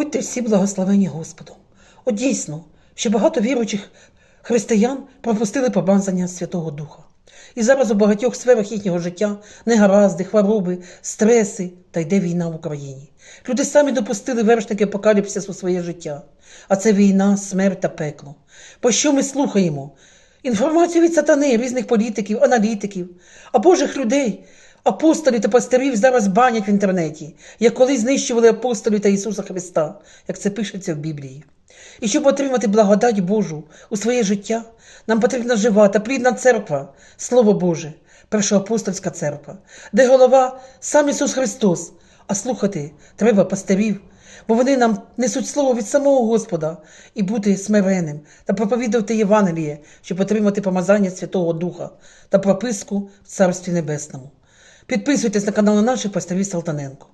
Будьте всі благословені Господом. От дійсно, що багато віруючих християн пропустили помазання Святого Духа. І зараз у багатьох сферах їхнього життя негаразди, хвороби, стреси та йде війна в Україні. Люди самі допустили вершники апокаліпсису у своє життя. А це війна, смерть та пекло. По що ми слухаємо? Інформацію від сатани, різних політиків, аналітиків, а Божих людей, апостолів та пастирів зараз банять в інтернеті, як колись знищували апостолів та Ісуса Христа, як це пишеться в Біблії. І щоб отримати благодать Божу у своє життя, нам потрібна жива та плідна церква, Слово Боже, першоапостольська церква, де голова сам Ісус Христос, а слухати треба пастирів, бо вони нам несуть слово від самого Господа і бути смиренним та проповідувати Євангеліє, щоб отримати помазання Святого Духа та прописку в Царстві Небесному. Підписуйтесь на канал наших поставі Салтаненко.